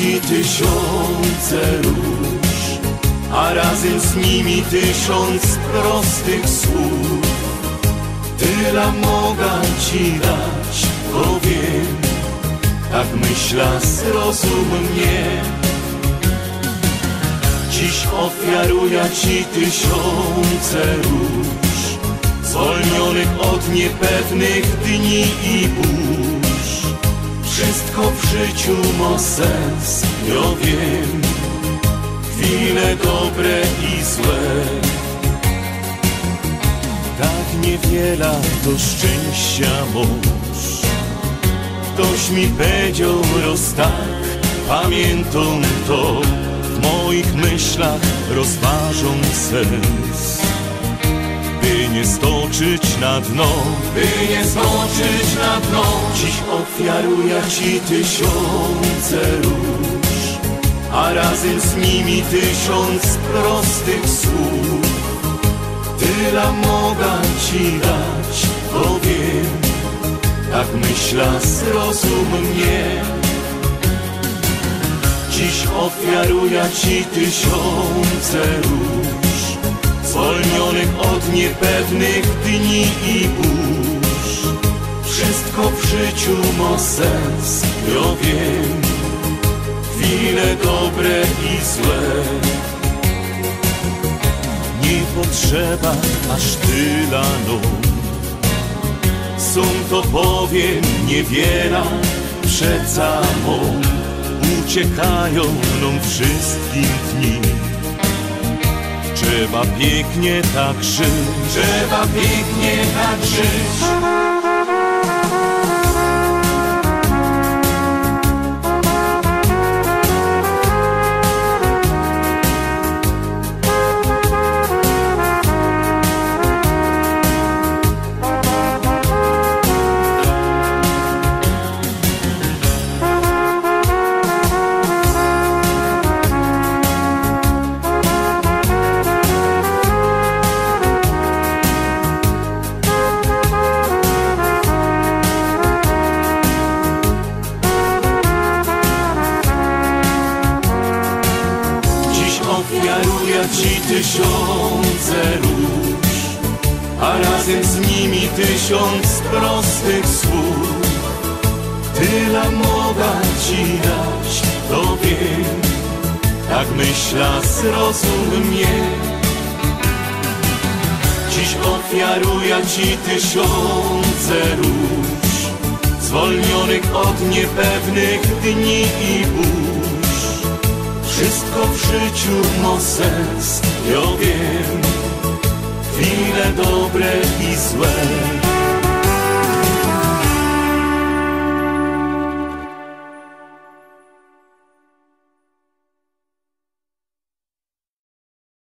tysiące róż, a razem z nimi tysiąc prostych słów. Tyle mogę ci dać, bo wiem, tak myśla zrozum mnie. Dziś ofiaruję ci tysiące róż, zwolnionych od niepewnych dni i burz. Wszystko w życiu ma sens, ja wiem, chwile dobre i złe. Tak niewiele do szczęścia mąż. Ktoś mi powiedział roz tak, pamiętam to, w moich myślach rozważą sens. Nie stoczyć na dno, by nie stoczyć na dno, dziś ofiaruję ci tysiące róż, a razem z nimi tysiąc prostych słów. Tyle mogę ci dać, bo wiem, tak myśla zrozum mnie. Dziś ofiaruję ci tysiące róż, zwolnionych od niepewnych dni i burz. Wszystko w życiu ma sens, ja wiem, chwile dobre i złe. Nie potrzeba aż tyle nóg, są to powiem niewiele, przeca mą uciekają nam wszystkim dni. Trzeba pięknie tak żyć, trzeba pięknie tak żyć. Ofiaruję ci tysiące róż, a razem z nimi tysiąc prostych słów. Tyle mogę ci dać, to wiem, tak myśla zrozum mnie. Dziś ofiaruję ci tysiące róż, zwolnionych od niepewnych dni i burz. Życiu ma sens, ja wiem, chwile dobre i złe.